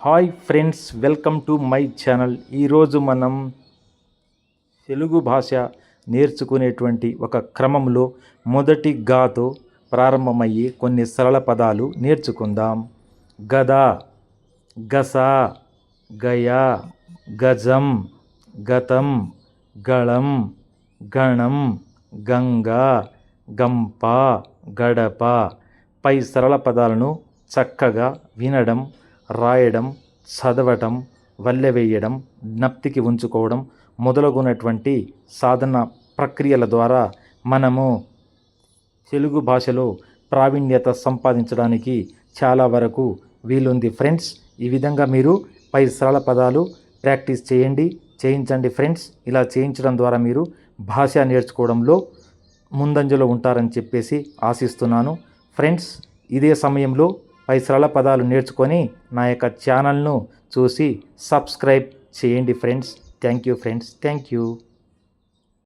Hi friends welcome to my channel. ఈరోజు మనం తెలుగు భాష నేర్చుకునేటువంటి ఒక క్రమంలో మొదటి గాతో ప్రారంభమయ్యే కొన్ని సరళ పదాలు నేర్చుకుందాం. గద గస గయా గజం గతం గళం గణం గంగా గంప గడప పై సరళ పదాలను చక్కగా వినడం రాయడం చదవటం వల్లె వేయడం జ్ఞప్తికి ఉంచుకోవడం మొదలగునటువంటి సాధన ప్రక్రియల ద్వారా మనము తెలుగు భాషలో ప్రావీణ్యత సంపాదించడానికి చాలా వరకు వీలుంది. ఫ్రెండ్స్ ఈ విధంగా మీరు పై సరళ పదాలు ప్రాక్టీస్ చేయండి చేయించండి. ఫ్రెండ్స్ ఇలా చేయించడం ద్వారా మీరు భాష నేర్చుకోవడంలో ముందంజలో ఉంటారని చెప్పేసి ఆశిస్తున్నాను. ఫ్రెండ్స్ ఇదే సమయంలో పై సరళ పదాలు నేర్చుకొని నా యొక్క ఛానల్ను చూసి సబ్స్క్రైబ్ చేయండి friends. Thank you friends. Thank you.